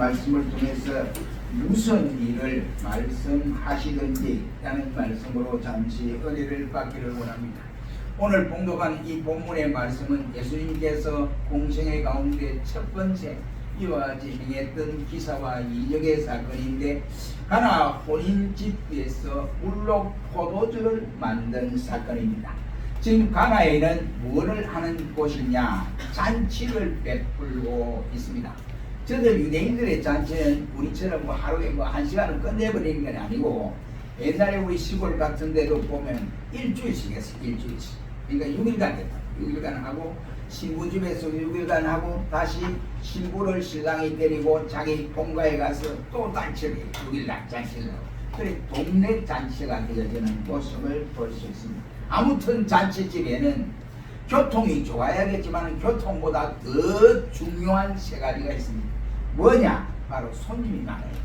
말씀을 통해서 무슨 일을 말씀하시든지 라는 말씀으로 잠시 은혜를 받기를 원합니다. 오늘 봉독한 이 본문의 말씀은 예수님께서 공생의 가운데 첫 번째 이와 같이 행했던 기사와 이적의 사건인데 가나 혼인집에서 물로 포도주를 만든 사건입니다. 지금 가나에는 무엇을 하는 곳이냐? 잔치를 베풀고 있습니다. 저들 유대인들의 잔치는 우리처럼 뭐 하루에 뭐 한 시간을 끝내버리는 건 아니고 옛날에 우리 시골 같은 데도 보면 일주일씩 했어요. 일주일씩. 그러니까 6일간 했다. 6일간 하고 신부 집에서 6일간 하고 다시 신부를 신랑이 데리고 자기 본가에 가서 또 잔치를 해요. 6일간 잔치를 하고. 그래 동네 잔치가 되어지는 모습을 볼 수 있습니다. 아무튼 잔치집에는 교통이 좋아야겠지만 교통보다 더 중요한 세 가지가 있습니다. 뭐냐? 바로 손님이 많아야 돼.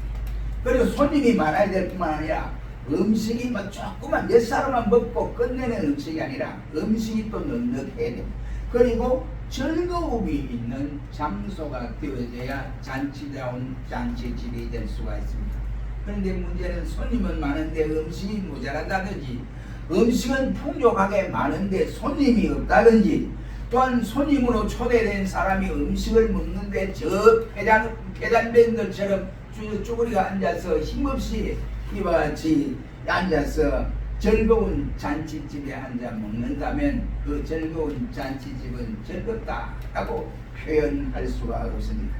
그리고 손님이 많아야 될 뿐만 아니라 음식이 뭐 조금만 몇 사람만 먹고 끝내는 음식이 아니라 음식이 또 넉넉해야 돼. 그리고 즐거움이 있는 장소가 되어져야 잔치다운 잔치집이 될 수가 있습니다. 그런데 문제는 손님은 많은데 음식이 모자란다든지 음식은 풍족하게 많은데 손님이 없다든지 또한 손님으로 초대된 사람이 음식을 먹는데 저 폐잔밴들처럼 쭈- 쭈그리가 앉아서 힘없이 이와 같이 앉아서 즐거운 잔치집에 앉아 먹는다면 그 즐거운 잔치집은 즐겁다라고 표현할 수가 없습니다.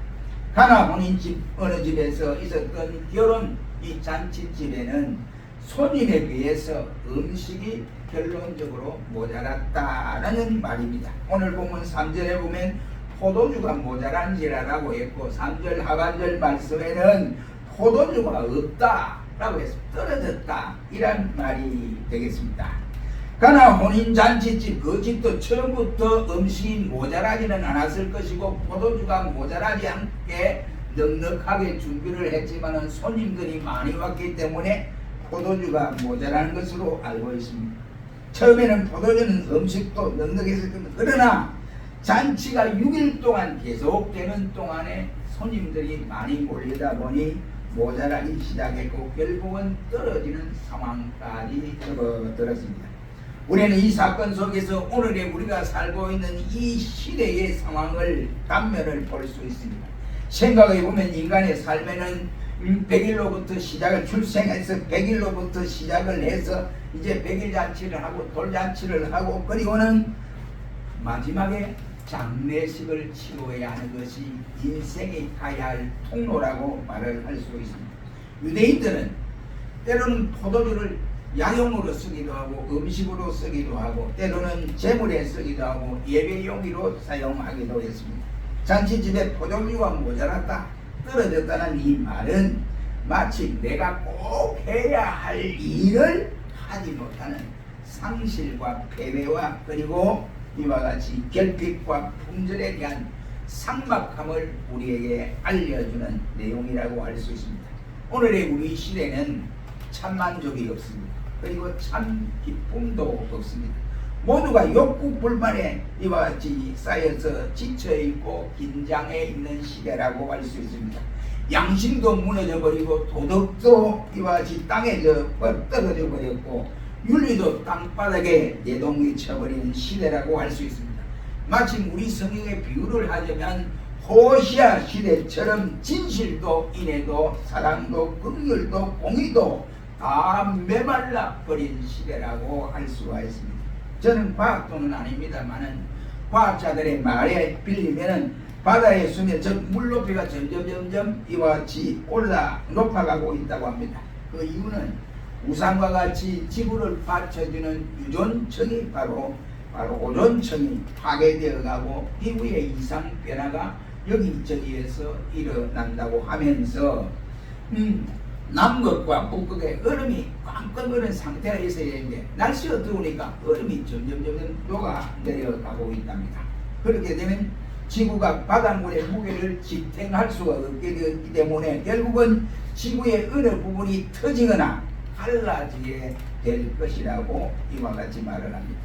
가나 혼인집 어느 집에서 있었던 결혼 이 잔치집에는 손님에 비해서 음식이 결론적으로 모자랐다라는 말입니다. 오늘 보면 3절에 보면 포도주가 모자란지라라고 했고 3절 하반절 말씀에는 포도주가 없다라고 해서 떨어졌다 이란 말이 되겠습니다. 가나 혼인잔치집 그 집도 처음부터 음식이 모자라지는 않았을 것이고 포도주가 모자라지 않게 넉넉하게 준비를 했지만은 손님들이 많이 왔기 때문에 포도주가 모자라는 것으로 알고 있습니다. 처음에는 포도주는 음식도 겁니다. 그러나 잔치가 6일 동안 계속되는 동안에 손님들이 많이 몰리다 보니 모자라기 시작했고 결국은 떨어지는 상황까지 접어들었습니다. 우리는 이 사건 속에서 오늘의 우리가 살고 있는 이 시대의 상황을 단면을 볼 수 있습니다. 생각해 보면 인간의 삶에는 100일로부터 시작을 출생해서 100일로부터 시작을 해서 이제 100일 잔치를 하고 돌잔치를 하고 그리고는 마지막에 장례식을 치러야 하는 것이 인생이 가야 할 통로라고 말을 할 수 있습니다. 유대인들은 때로는 포도주를 야용으로 쓰기도 하고 음식으로 쓰기도 하고 때로는 재물에 쓰기도 하고 예배용으로 사용하기도 했습니다. 잔치집에 포도주가 모자랐다 떨어졌다는 이 말은 마치 내가 꼭 해야 할 일을 하지 못하는 상실과 패배와 그리고 이와 같이 결핍과 품절에 대한 상막함을 우리에게 알려주는 내용이라고 할 수 있습니다. 오늘의 우리 시대는 참 만족이 없습니다. 그리고 참 기쁨도 없습니다. 모두가 욕구 불만에 이와 같이 쌓여서 지쳐 있고 긴장해 있는 시대라고 할 수 있습니다. 양심도 무너져 버리고 도덕도 이와 같이 땅에 저 떨어져 버렸고 윤리도 땅바닥에 내동이 쳐버리는 시대라고 할 수 있습니다. 마침 우리 성경의 비유를 하자면 호시아 시대처럼 진실도 인애도 사랑도 긍휼도 공의도 다 메말라 버린 시대라고 할 수가 있습니다. 저는 과학도는 아닙니다만은 과학자들의 말에 빌리면은 바다의 수면 즉 물높이가 점점 점점 이와 같이 올라 높아가고 있다고 합니다. 그 이유는 우상과 같이 지구를 받쳐주는 유전청이 바로 바로 오존청이 파괴되어 가고 기후의 이상 변화가 여기저기에서 일어난다고 하면서 음, 남극과 북극의 얼음이 꽝꽝 얼은 상태가 있어야 되는데 날씨가 더우니까 얼음이 점점 점점 녹아 내려가고 있답니다. 그렇게 되면 지구가 바닷물의 무게를 지탱할 수가 없게 되었기 때문에 결국은 지구의 어느 부분이 터지거나 갈라지게 될 것이라고 이와 같이 말을 합니다.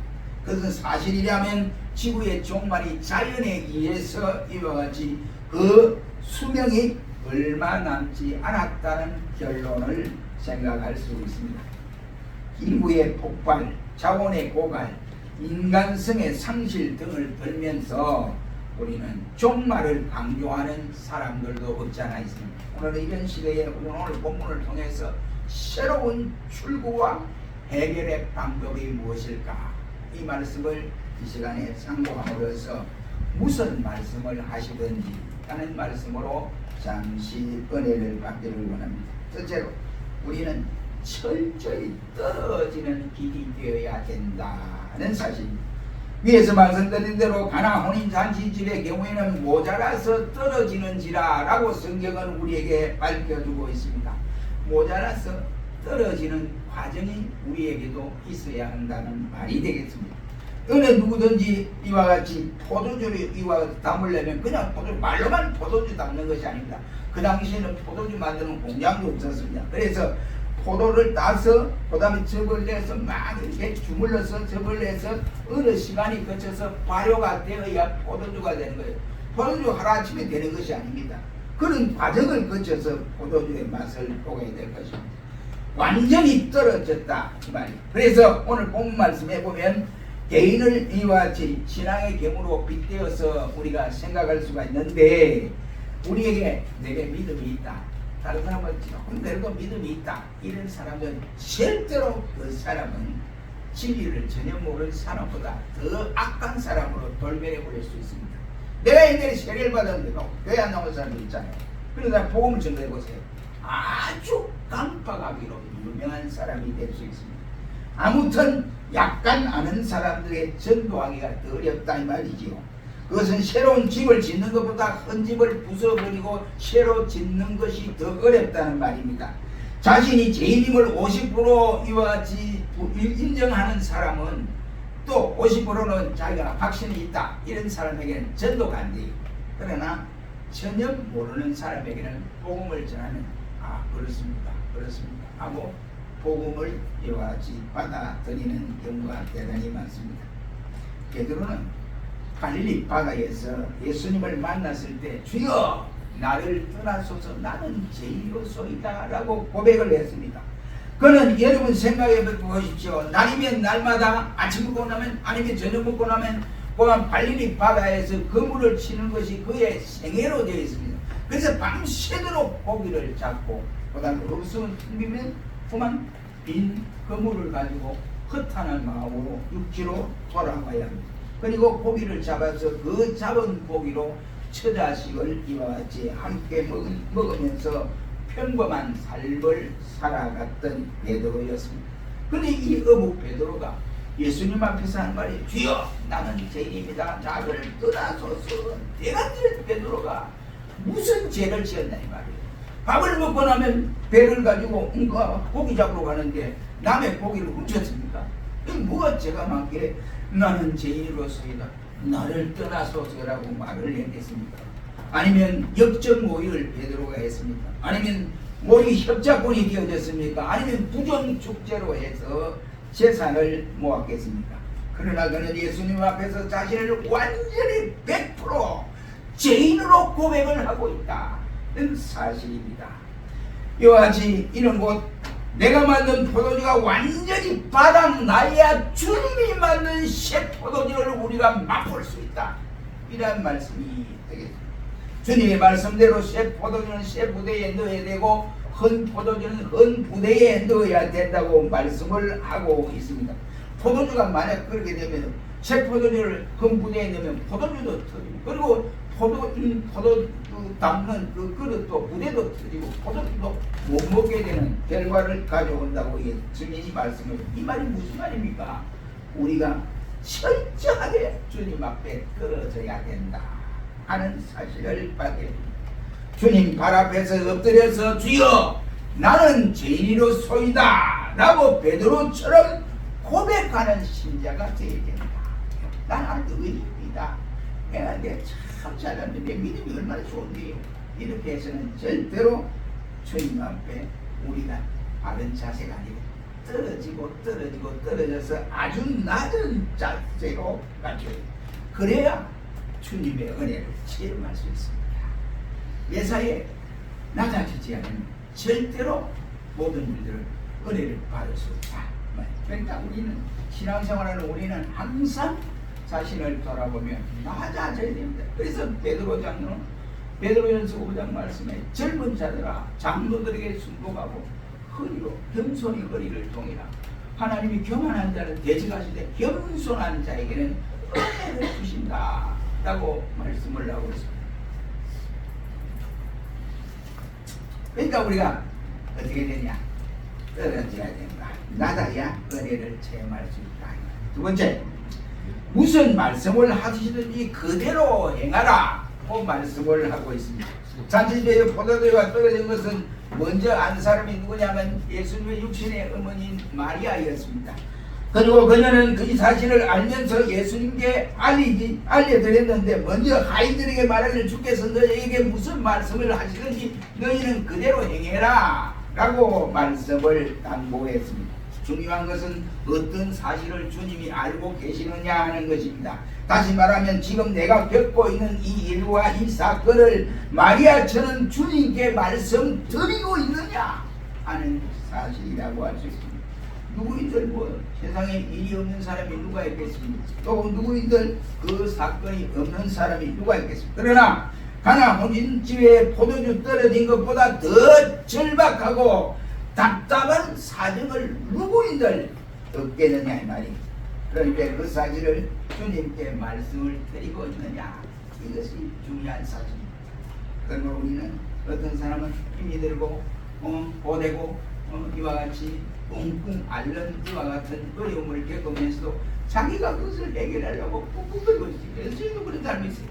그것은 사실이라면 지구의 종말이 자연에 의해서 이와 같이 그 수명이 얼마 남지 않았다는 결론을 생각할 수 있습니다. 기부의 폭발, 자원의 고갈, 인간성의 상실 등을 들면서 우리는 종말을 강조하는 사람들도 없지 않아 있습니다. 오늘 이런 시대에 오늘 본문을 통해서 새로운 출구와 해결의 방법이 무엇일까? 이 말씀을 이 시간에 상고함으로써 무슨 말씀을 하시든지 하는 말씀으로 잠시 은혜를 받기를 원합니다. 첫째로 우리는 철저히 떨어지는 길이 되어야 된다는 사실입니다. 위에서 말씀드린 대로 가나 혼인 잔치 집의 경우에는 모자라서 떨어지는지라라고 성경은 우리에게 밝혀주고 있습니다. 모자라서 떨어지는 과정이 우리에게도 있어야 한다는 말이 되겠습니다. 어느 누구든지 이와 같이 포도주를 이와 같이 담으려면 그냥 포도 말로만 포도주 담는 것이 아닙니다. 그 당시에는 포도주 만드는 공장도 없었습니다. 그래서 포도를 따서 그다음에 즙을 내서 막 이렇게 주물러서 즙을 내서 어느 시간이 거쳐서 발효가 되어야 포도주가 되는 거예요. 포도주 하루아침에 되는 것이 아닙니다. 그런 과정을 거쳐서 포도주의 맛을 보게 될 것입니다. 완전히 떨어졌다 이 말이. 그래서 오늘 본 말씀에 보면 개인을 이와 같이 신앙의 경우로 빗대어서 우리가 생각할 수가 있는데 우리에게 내게 믿음이 있다. 다른 사람은 조금 그래도 믿음이 있다. 이런 사람은 절대로 그 사람은 진리를 전혀 모르는 사람보다 더 악한 사람으로 돌변해 버릴 수 있습니다. 내가 옛날에 세례를 받았는데도 교회 안 나온 사람들 있잖아요. 그러다 복음을 전도해 보세요. 아주 깜빡하기로 유명한 사람이 될 수 있습니다. 아무튼 약간 아는 사람들의 전도하기가 더 어렵다 이 말이지요. 그것은 새로운 집을 짓는 것보다 큰 집을 부숴버리고 새로 짓는 것이 더 어렵다는 말입니다. 자신이 죄인임을 50% 이와 같이 인정하는 사람은 또 50%는 자기가 확신이 있다 이런 사람에게는 전도가 안 돼요. 그러나 전혀 모르는 사람에게는 복음을 전하면 아 그렇습니다 그렇습니다 하고 복음을 이와 같이 받아들이는 경우가 대단히 많습니다. 베드로는 갈릴리 바다에서 예수님을 만났을 때 주여 나를 떠나소서 나는 죄인으로소이다 라고 고백을 했습니다. 그는 여러분 생각해 보십시오. 날이면 날마다 아침 먹고 나면 아니면 저녁 먹고 나면 그만 갈릴리 바다에서 그물을 치는 것이 그의 생애로 되어 있습니다. 그래서 밤새도록 고기를 잡고 그다음 없으면 튕기면 그만 빈 그물을 가지고 허탄한 마음으로 육지로 돌아가야 합니다. 그리고 고기를 잡아서 그 잡은 고기로 처자식을 이와 같이 함께 먹, 먹으면서 평범한 삶을 살아갔던 베드로였습니다. 그런데 이 어묵 베드로가 예수님 앞에서 한 말이 주여 나는 죄인입니다. 나를 떠나소서 내가 들 베드로가 무슨 죄를 지었나 이 말이에요. 밥을 먹고 나면 배를 가지고 뭔가 고기 잡으러 가는데 남의 고기를 훔쳤습니까? 이 뭐가 죄가 많게 나는 죄인으로서이다. 나를 떠나소서라고 말을 했겠습니까? 아니면 역적 모의를 베드로가 했습니까? 아니면 모의 협작권이 되어졌습니까? 아니면 부정 축제로 해서 재산을 모았겠습니까? 그러나 그는 예수님 앞에서 자신을 완전히 100% 죄인으로 고백을 하고 있다 는 사실입니다. 이와 같이 곳 내가 만든 포도주가 완전히 바닥 나야 주님이 만든 새 포도주를 우리가 맛볼 수 있다. 이런 말씀이 되겠습니다. 주님의 말씀대로 새 포도주는 새 부대에 넣어야 되고 헌 포도주는 헌 부대에 넣어야 된다고 말씀을 하고 있습니다. 포도주가 만약 그렇게 되면 새 포도주를 헌 부대에 넣으면 포도주도 터지고 그리고 포도 음, 포도 그 담는 그 그릇도 부대도 터지고 포도주도 못 먹게 되는 결과를 가져온다고 주님이 말씀을 이 말이 무슨 말입니까? 우리가 철저하게 주님 앞에 떨어져야 된다 하는 사실을 밝게 주님 발 앞에서 엎드려서 주여 나는 죄인으로 소이다 라고 베드로처럼 고백하는 신자가 되어야 된다. 나는 의인이다. 내가 내 참 잘났는데 내 믿음이 얼마나 좋은데요. 이렇게 해서는 절대로 주님 앞에 우리가 바른 자세가 아니고 떨어지고 떨어지고 떨어져서 아주 낮은 자세로 가져야 그래야 주님의 은혜를 체험할 수 있습니다. 예사에 받지 않으면 절대로 모든 일들을 은혜를 받을 수 없다. 그러니까 우리는 신앙생활하는 우리는 항상 자신을 돌아보며 맞아져야 됩니다. 그래서 베드로 장로는 베드로전서 5장 말씀에 젊은 자들아 장로들에게 순복하고 허리로 겸손히 허리를 동이라 하나님이 교만한 자를 대적하시되 겸손한 자에게는 은혜를 주신다 라고 말씀을 하고 있습니다. 그러니까 우리가 어떻게 되냐 떨어져야 된다. 낮아야 은혜를 체험할 수 있다. 두 번째 무슨 말씀을 하시든지 그대로 행하라 그 말씀을 하고 있습니다. 잔치대에 포도주가 떨어진 것은 먼저 안 사람이 누구냐면 예수님의 육신의 어머니인 마리아였습니다. 그리고 그녀는 그 사실을 알면서 예수님께 알리지 알려드렸는데 먼저 하인들에게 말하기를 주께서 너희에게 무슨 말씀을 하시든지 너희는 그대로 행해라 라고 말씀을 당부했습니다. 중요한 것은 어떤 사실을 주님이 알고 계시느냐 하는 것입니다. 다시 말하면 지금 내가 겪고 있는 이 일과 이 사건을 마리아처럼 주님께 말씀드리고 있느냐 하는 사실이라고 할 수 있습니다. 누구이들 뭐 세상에 일이 없는 사람이 누가 있겠습니까? 또 누구이들 그 사건이 없는 사람이 누가 있겠습니까? 그러나 가나 혼인 집에 포도주 떨어진 것보다 더 절박하고 답답한 사정을 누구이들 없겠느냐 이 말이. 그러니까 그 사실을 주님께 말씀을 드리고 있느냐 이것이 중요한 사실입니다. 그러면 우리는 어떤 사람은 힘이 들고 어, 보내고 어, 이와 같이 꽁꽁 앓는 이와 같은 어려움을 겪으면서도 자기가 그것을 해결하려고 꾹꾹거리고 있어요. 그래서 있는 그런 사람이 있어요.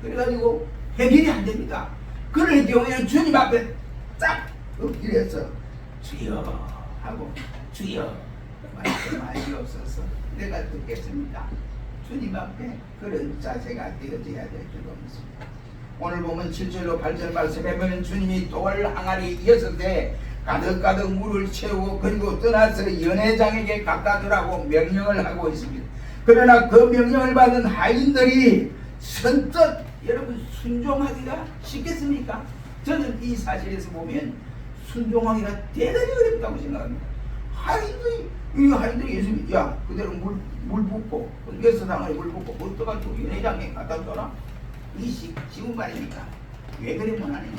그래가지고 해결이 안 됩니다. 그럴 경우에는 주님 앞에 딱 엎드려서 주여 하고 주여 말씀 하시옵소서 내가 듣겠습니다. 주님 앞에 그런 자세가 되어져야 될 줄로 믿습니다. 오늘 보면 7절로 8절 말씀에 보면 주님이 돌 항아리 여섯 대 가득가득 물을 채우고 그리고 떠나서 연회장에게 갖다 주라고 명령을 하고 있습니다. 그러나 그 명령을 받은 하인들이 선뜻 여러분 순종하기가 쉽겠습니까? 저는 이 사실에서 보면 순종하기가 대단히 어렵다고 생각합니다. 하인들이 이 하인들이 예수님 야 그대로 물, 물 붓고 당을 물 붓고 물 떠가지고 연회장에 갖다 줘라 이 시, 쉬운 말입니까? 왜 그래 못하느냐?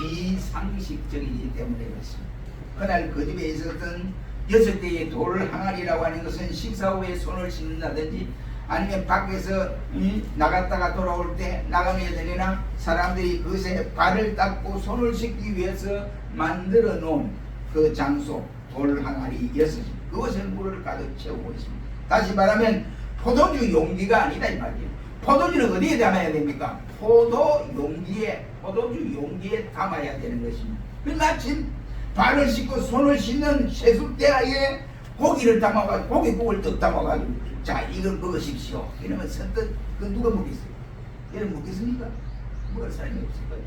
비상식적이기 때문에 그렇습니다. 그날 그 집에 있었던 여섯 대의 돌 항아리라고 하는 것은 식사 후에 손을 씻는다든지 아니면 밖에서 이, 나갔다가 돌아올 때 나가면 되나 사람들이 그것에 발을 닦고 손을 씻기 위해서 만들어 놓은 그 장소 돌 항아리였습니다. 그것에 물을 가득 채우고 있습니다. 다시 말하면 포도주 용기가 아니다 이 말이에요. 포도주는 어디에 담아야 됩니까? 포도 용기에 포도주 용기에 담아야 되는 것입니다. 그 마침 발을 씻고 손을 씻는 세숫대야에 고기를 담아가지고 고기국을 떡 담아가지고 자 이걸 먹으십시오. 이러면 선뜻 그 누가 먹겠어요? 얘는 먹겠습니까? 먹을 사람이 없을 거예요.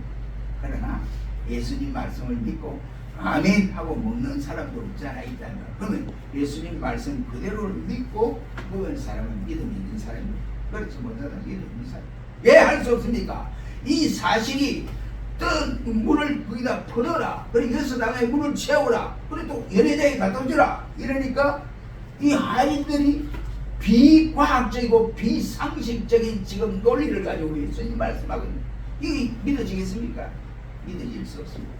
그러나 예수님 말씀을 믿고 아멘 하고 먹는 사람도 없잖아 있다면 그러면 예수님 말씀 그대로를 믿고 먹은 사람은 믿음 있는 사람입니다. 그렇지 못하다 믿음 있는 사람. 왜 할 수 없습니까? 이 사실이 뜬 물을 거기다 퍼넣어라. 그리고 여기서 나가에 물을 채우라. 그리고 또 연회장에 갖다 주라. 이러니까 이 하인들이 비과학적이고 비상식적인 지금 논리를 가지고 예수님 말씀하거든요. 이게 믿어지겠습니까? 믿어질 수 없습니다.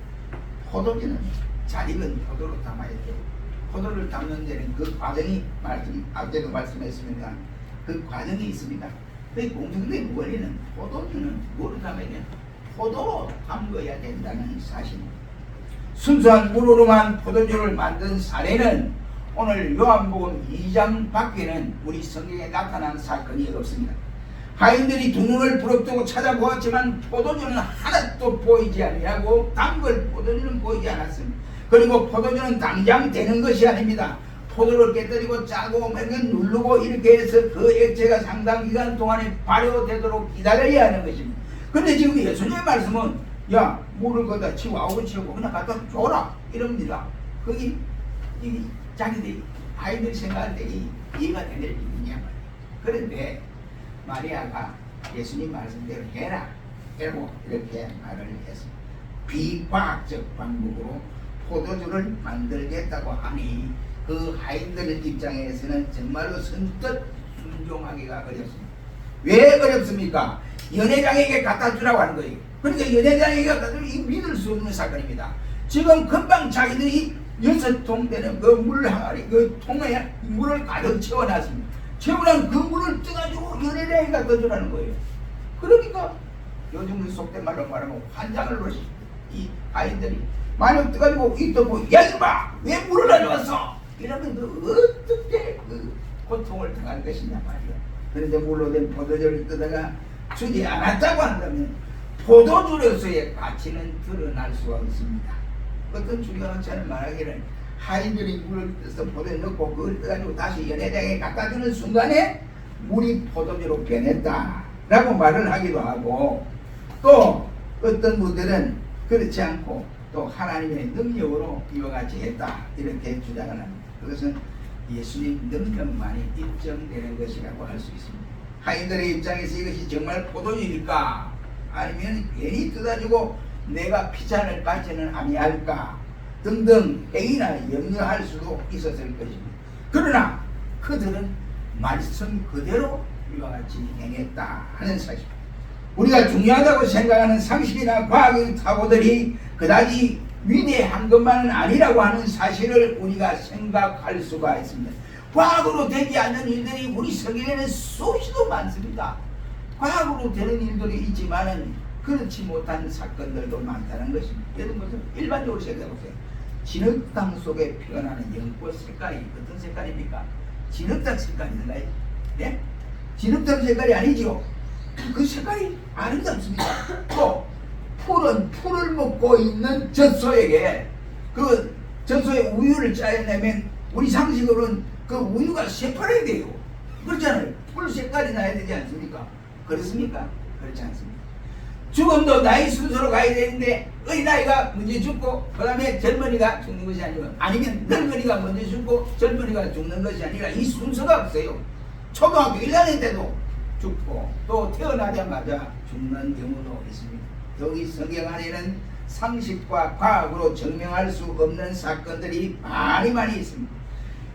포도주는 잘 익은 포도로 담아야 돼요. 포도를 담는 데는 그 과정이 말씀, 앞에도 말씀했습니다. 그 과정이 있습니다. 그 공통된 원리는 포도주는 뭐로 담아야? 포도로 담궈야 된다는 사실입니다. 순수한 물으로만 포도주를 만든 사례는 오늘 요한복음 2장 밖에는 우리 성경에 나타난 사건이 없습니다. 하인들이 두 눈을 부릅뜨고 찾아보았지만 포도주는 하나도 보이지 아니하고 담글 포도주는 보이지 않았습니다. 그리고 포도주는 당장 되는 것이 아닙니다. 포도를 깨뜨리고 짜고 맹은 누르고 이렇게 해서 그 액체가 상당 기간 동안에 발효되도록 기다려야 하는 것입니다. 근데 지금 예수님의 말씀은 야 물을 거다 치고 아우고 치고 그냥 갖다 줘라 이럽니다. 거기 이 자기들이 아이들이 생각할 때 이, 이해가 되는 일이냐 말이에요. 그런데 마리아가 예수님 말씀대로 해라. 라고 이렇게 말을 했습니다. 비과학적 방법으로 포도주를 만들겠다고 하니 그 하인들 입장에서는 정말로 선뜻 순종하기가 어렵습니다. 왜 어렵습니까? 연회장에게 갖다 주라고 하는 거예요. 그러니까 연회장에게 갖다 주면 이 믿을 수 없는 사건입니다. 지금 금방 자기들이 여섯 통 되는 그 물 항아리 그 통에 물을 가득 채워놨습니다. 채워놓은 그 물을 떠가지고 연회장에 갖다 주라는 거예요. 그러니까 요즘 속된 말로 말하면 환장을 놓으시 이 아이들이 만약 떠가지고 이또고 야 이봐 왜 물을 가져왔어 이러면 그 어떻게 그 고통을 당할 것이냐 말이야 그런데 물로 된 포도주를 뜨다가 주지 않았다고 한다면 포도주로서의 가치는 드러날 수가 없습니다 어떤 중요한 차를 말하기를 하인들이 물을 떠서 포도에 넣고 그걸 떠가지고 다시 연회장에 갖다 주는 순간에 물이 포도주로 변했다 라고 말을 하기도 하고 또 어떤 분들은 그렇지 않고 또 하나님의 능력으로 이와 같이 했다 이렇게 주장을 합니다. 그것은 예수님 능력만이 입증되는 것이라고 할 수 있습니다. 하인들의 입장에서 이것이 정말 포도주일까 아니면 괜히 뜯어지고 내가 피찬을 받지는 아니할까 등등 행위나 염려할 수도 있었을 것입니다. 그러나 그들은 말씀 그대로 이와 같이 행했다 하는 사실. 우리가 중요하다고 생각하는 상식이나 과학의 사고들이 그다지 위대한 것만은 아니라고 하는 사실을 우리가 생각할 수가 있습니다. 과학으로 되지 않는 일들이 우리 세계에는 수시도 많습니다. 과학으로 되는 일들이 있지만은 그렇지 못한 사건들도 많다는 것입니다. 예를 들어서 일반적으로 생각해 보세요. 진흙탕 속에 피어나는 연꽃 색깔이 어떤 색깔입니까? 진흙탕 색깔인가요? 네? 진흙탕 색깔이 아니죠. 그 색깔이 아름답습니다. 또 풀은 풀을 먹고 있는 젖소에게 그 젖소에 우유를 짜내면 우리 상식으로는 그 우유가 새파랗게 돼요. 그렇잖아요. 풀 색깔이 나야 되지 않습니까? 그렇습니까? 그렇지 않습니다. 죽음도 나이 순서로 가야 되는데 어린 아이가 먼저 죽고 그 다음에 젊은이가 죽는 것이 아니고 아니면 늙은이가 먼저 죽고 젊은이가 죽는 것이 아니라 이 순서가 없어요. 초등학교 1학년 때도 죽고 또 태어나자마자 죽는 경우도 있습니다. 여기 성경 안에는 상식과 과학으로 증명할 수 없는 사건들이 많이 많이 있습니다.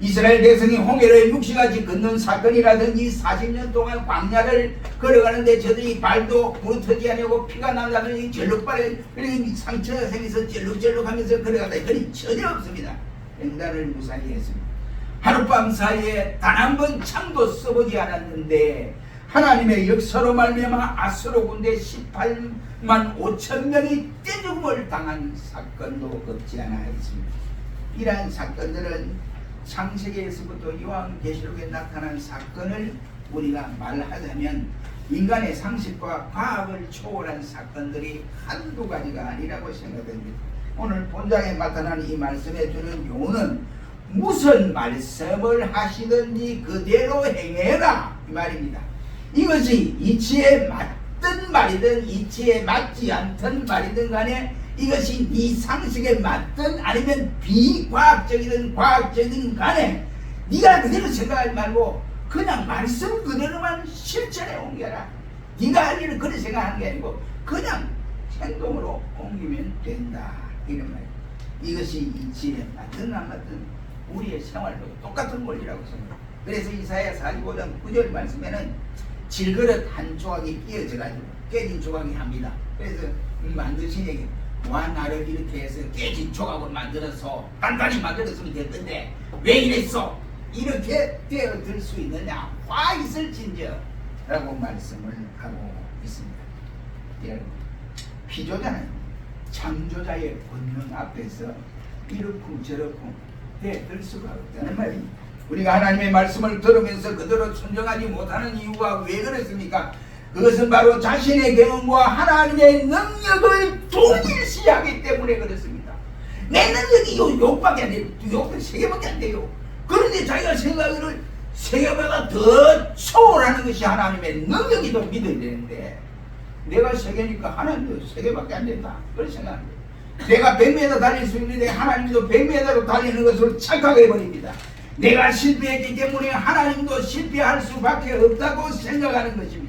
이스라엘 백성이 홍해를 육시같이 걷는 사건이라든지 40년 동안 광야를 걸어가는데 저들이 발도 부러뜨지 않고 피가 난다든지 절룩발에 상처가 생겨서 절룩절룩하면서 걸어가다 이건 전혀 없습니다. 횡단을 무사히 했습니다. 하룻밤 사이에 단 한 번 창도 써보지 않았는데 하나님의 역사로 말미암아 아스로 군대 18만 5천 명이 떼죽음을 당한 사건도 없지 않아 있습니다. 이러한 사건들은 창세기에서부터 요한계시록에 나타난 사건을 우리가 말하자면 인간의 상식과 과학을 초월한 사건들이 한두 가지가 아니라고 생각됩니다. 오늘 본장에 나타난 이 말씀에 주는 요는 무슨 말씀을 하시든지 그대로 행해라 이 말입니다. 이것이 이치에 맞든 말이든 이치에 맞지 않든 말이든 간에 이것이 네 상식에 맞든 아니면 비과학적이든 과학적이든 간에 네가 그대로 생각하지 말고 그냥 말씀 그대로만 실천에 옮겨라. 네가 할 일은 그렇게 생각하는 게 아니고 그냥 행동으로 옮기면 된다. 이런 말이에요. 이것이 이치에 맞든 안 맞든 우리의 생활도 똑같은 원리라고 생각해요. 그래서 이사야 45장 9절 말씀에는 질그릇 한 조각이 끼어져가지고 깨진 조각이 합니다. 그래서 만드신 얘기 와 나를 이렇게 해서 깨진 조각을 만들어서 단단히 만들었으면 됐던데 왜 이랬어? 이렇게 되어들 수 있느냐? 화 있을 진저 라고 말씀을 하고 있습니다. 여러분 피조자는 창조자의 권능 앞에서 이렇고 저렇고 되어들 수가 없다는 말입니다. 우리가 하나님의 말씀을 들으면서 그대로 순종하지 못하는 이유가 왜 그렇습니까? 그것은 바로 자신의 경험과 하나님의 능력을 동일시하기 때문에 그렇습니다. 내 능력이 요, 요밖에 안 돼요. 요밖에 세 개밖에 안 돼요. 그런데 자기가 생각을 세 개보다 더 초월하는 것이 하나님의 능력이도 믿어야 되는데 내가 세 개니까 하나님도 세 개밖에 안 된다. 그렇게 생각합니다. 내가 100m 달릴 수 있는데 하나님도 100m로 달리는 것을 착각해 버립니다. 내가 실패했기 때문에 하나님도 실패할 수밖에 없다고 생각하는 것입니다.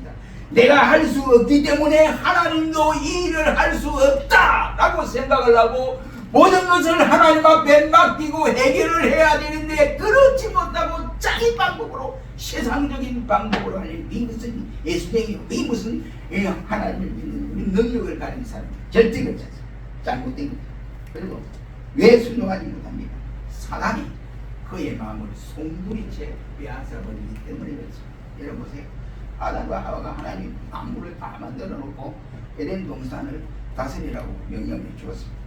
내가 할 수 없기 때문에 하나님도 이 일을 할 수 없다라고 생각을 하고 모든 것을 하나님 앞에 맡기고 해결을 해야 되는데 그렇지 못하고 자기 방법으로 세상적인 방법으로 하는 이 무슨 예수님이 이 무슨 이 하나님을 믿는 능력을 가진 사람 절대 그렇지 않습니다. 잘못된 거죠. 그리고 왜 순종하지 못합니까? 사단이 그의 마음을 송두리째 빼앗아 버리기 때문에 그렇습니다. 여러분 보세요. 아담과 하와가 하나님 만물을 다 만들어 놓고 에덴 동산을 다스리라고 명령을 주었습니다.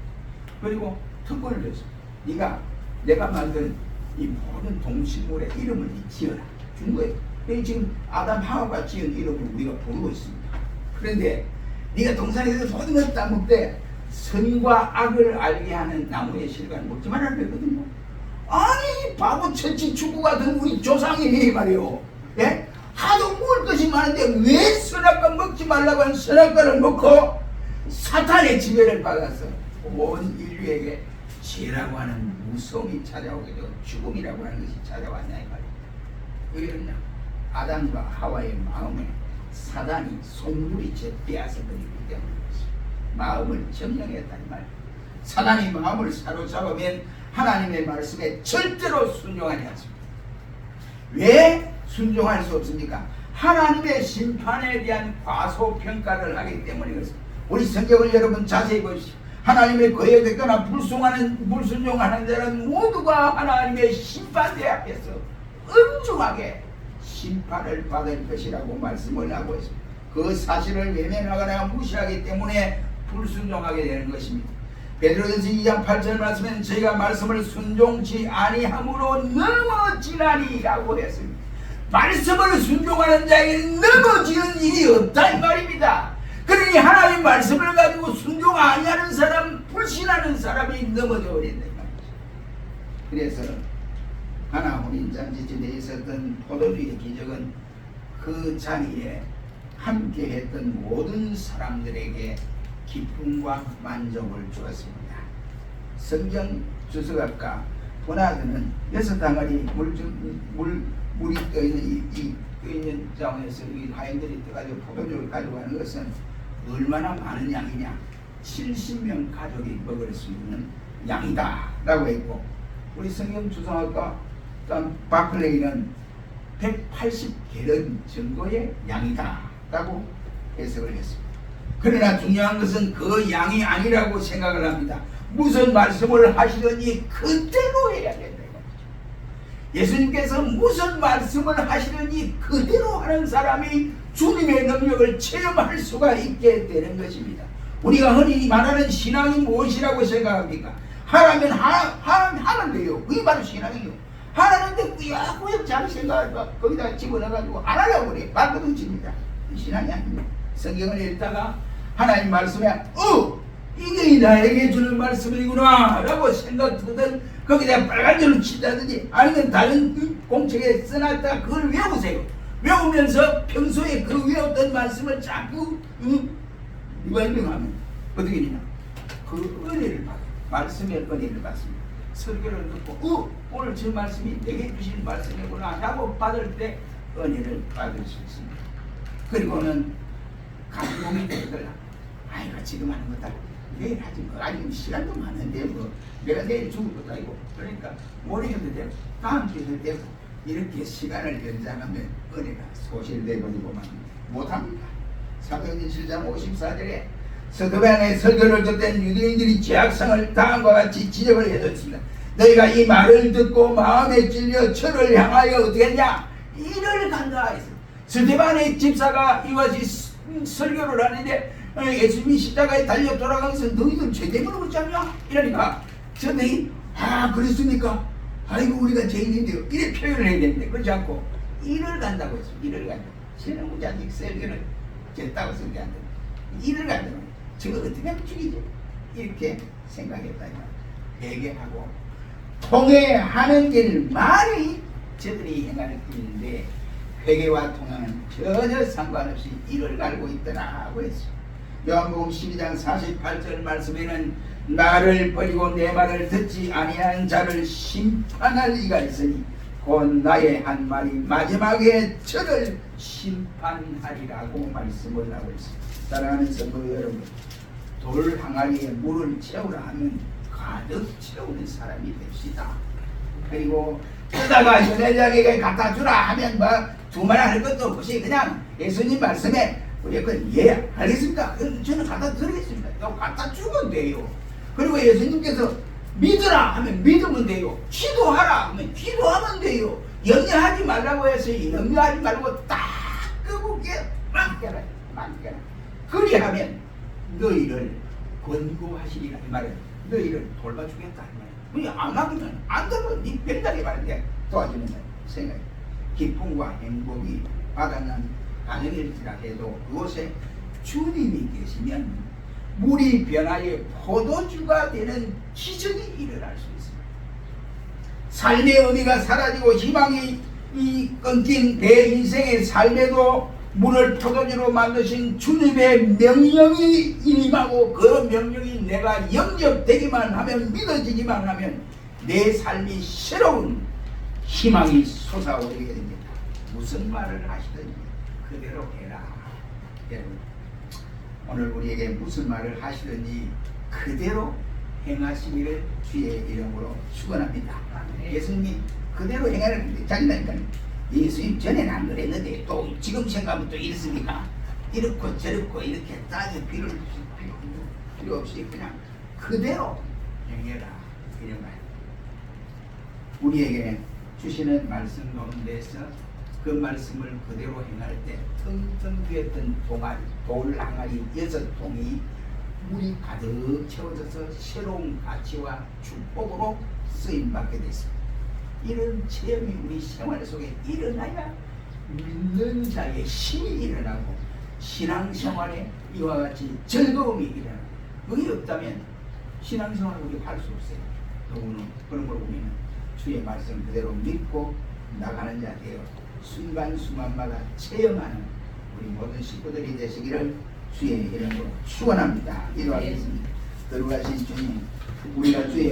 그리고 특권을 줬습니다. 네가 내가 만든 이 모든 동식물의 이름을 지어라. 준 거예요. 그게 지금 아담 하와가 지은 이름을 우리가 부르고 있습니다. 그런데 네가 동산에서 모든 것을 따먹되 선과 악을 알게 하는 나무의 실과를 먹지 말아야 되거든요. 아니 바보 천치 축구 같은 우리 조상이 말이요. 많은데 왜 선악과 먹지 말라고 하는 선악과를 먹고 사탄의 지배를 받아서 온 인류에게 죄라고 하는 무서움이 찾아오게 되고 죽음이라고 하는 것이 찾아왔냐 이 말이에요. 왜 그러냐? 아담과 하와의 마음에 사단이 송두리째 빼앗아 버리기 때문에. 마음을 점령했다 이 말이에요. 사단이 마음을 사로잡으면 하나님의 말씀에 절대로 순종하지 않습니다. 왜 순종할 수 없습니까? 하나님의 심판에 대한 과소평가를 하기 그렇습니다. 우리 성경을 여러분 자세히 보십시오. 하나님의 거역했거나 불순하는 불순종하는 자는 모두가 하나님의 심판대 앞에서 엄중하게 심판을 받을 것이라고 말씀을 하고 있습니다. 그 사실을 외면하거나 무시하기 때문에 불순종하게 되는 것입니다. 베드로전서 2장 8절 말씀에는 저희가 말씀을 순종치 아니함으로 넘어지나니라고 했습니다. 말씀을 순종하는 자에게 넘어지는 일이 없다 이 말입니다. 그러니 하나님 말씀을 가지고 순종 아니하는 사람, 불신하는 사람이 넘어져 버린다. 그래서 하나 혼인잔치집에 있었던 포도주의 기적은 그 자리에 함께했던 모든 사람들에게 기쁨과 만족을 주었습니다. 성경 주석학과 보나드는 여섯 덩어리 물, 물, 물이 떠 있는 이, 이 떠있는 자원에서 이 하인들이 떠가지고 포도주를 가져가는 것은 얼마나 많은 양이냐 70명 가족이 먹을 수 있는 양이다 라고 했고 우리 성경 주석학과 바클레이는 180개런 정도의 양이다 라고 해석을 했습니다. 그러나 중요한 것은 그 양이 아니라고 생각을 합니다. 무슨 말씀을 하시더니 그대로 해야 된다. 예수님께서 무슨 말씀을 하시더니 그대로 하는 사람이 주님의 능력을 체험할 수가 있게 되는 것입니다. 우리가 흔히 말하는 신앙이 무엇이라고 생각합니까? 하라면 하, 하, 하면 돼요. 그게 바로 신앙이에요. 하라는데 꾸역꾸역 잘 생각할까? 거기다 집어넣어가지고 안 하려고 그래. 발버둥 칩니다. 신앙이 아닙니다. 성경을 읽다가 하나님 말씀에 어! 이게 나에게 주는 말씀이구나 라고 생각하든 거기다 빨간 줄을 친다든지 아니면 다른 공책에 써놨다 그걸 외우세요. 외우면서 평소에 그 외웠던 말씀을 자꾸 응? 유발명하면 어떻게 되냐? 그 은혜를 받아요. 말씀의 은혜를 받습니다. 설교를 듣고 어? 오늘 저 말씀이 내게 주신 말씀이구나 라고 받을 때 은혜를 받을 수 있습니다. 그리고는 감동이 되더라. 아이가 지금 하는 거다. 내일 하지 뭐. 아니 시간도 많은데 뭐 내가 내일 죽을 것도 아니고 그러니까 모레에도 되고 다음 주에도 되고 이렇게 시간을 연장하면 은혜가 소실돼 버리고만 못합니다. 사도행전 7장 54절에 서도반의 설교를 듣던 유대인들이 죄악성을 다음과 같이 지적을 해줬습니다. 너희가 이 말을 듣고 마음에 찔려 저를 향하여 어떻게 했냐? 이를 간다 했습니다. 스테반의 집사가 이와 같이 설교를 하는데 어, 예수님이 십자가에 달려 돌아가면서 너희들 죄 때문에 그렇지 않냐? 이러니까 저 너희 아 그랬습니까? 아이고 우리가 죄인인데요. 이래 표현을 해야 되는데 그렇지 않고 일을 간다고 했어. 일을 간다. 저는 무자직 설교를 됐다고 설교 안 돼. 일을 간다. 저거 어떻게 하면 죽이지? 이렇게 생각했다. 회개하고 통회하는 길만이 저들이 행하는 길인데 회개와 통화는 전혀 상관없이 이를 갈고 있더라고 했어. 요한복음 12장 48절 말씀에는 나를 버리고 내 말을 듣지 아니하는 자를 심판할 이가 있으니 곧 나의 한 말이 마지막에 저를 심판하리라고 말씀을 하고 있습니다. 사랑하는 성도 여러분, 돌 항아리에 물을 채우라 하면 가득 채우는 사람이 됩시다. 그리고 뜨다가 연애자에게 갖다 주라 하면 뭐 두말 할 것도 없이 그냥 예수님 말씀에 우리 그예 알겠습니다. 그럼 저는 갖다 드리겠습니다. 또 갖다 주면 돼요. 그리고 예수님께서 믿으라 하면 믿으면 돼요. 기도하라 하면 기도하면 돼요. 염려하지 말라고 해서 염려하지 말고 딱 끄고게 맡겨라 맡겨라. 그리하면 너희를 권고하시리라 이 말은 너희를 돌봐주겠다. 왜안 하면 안 되면 네 별다리 말인데 도와주는 생각. 기쁨과 행복이 바다는 가정일지라 해도 그곳에 주님이 계시면 물이 변하여 포도주가 되는 기적이 일어날 수 있습니다. 삶의 의미가 사라지고 희망이 이 끊긴 내 인생의 삶에도 물을 포도주로 만드신 주님의 명령이 임하고 그 명령이 내가 영접되기만 하면 믿어지기만 하면 내 삶이 새로운 희망이 솟아오르게 됩니다. 무슨 말을 하시든지 그대로 해라. 여러분 오늘 우리에게 무슨 말을 하시든지 그대로 행하시기를 주의 이름으로 축원합니다. 예수님이 그대로 행하라는데 자기니까 예수님 전에는 안 그랬는데 또 지금 생각하면 또 이렇습니까? 이렇고 저렇고 이렇게 따져 필요, 필요 없이 그냥 그대로 행해라 이런 말. 우리에게 주시는 말씀 가운데서 그 말씀을 그대로 행할 때 텅텅 비었던 동아리, 돌 항아리 여섯 통이 물이 가득 채워져서 새로운 가치와 축복으로 쓰임 받게 됐습니다. 이런 체험이 우리 생활 속에 일어나야 믿는 자의 힘이 일어나고 신앙생활에 이와 같이 즐거움이 일어나고 그게 없다면 신앙생활을 우리 할 수 없어요. 더구나 그런 걸 보면 주의 말씀 그대로 믿고 나가는 자 되어 순간순간마다 체험하는 우리 모든 식구들이 되시기를 주의 이름으로 축원합니다. 기도하겠습니다. 들어가신 주님, 우리가 주의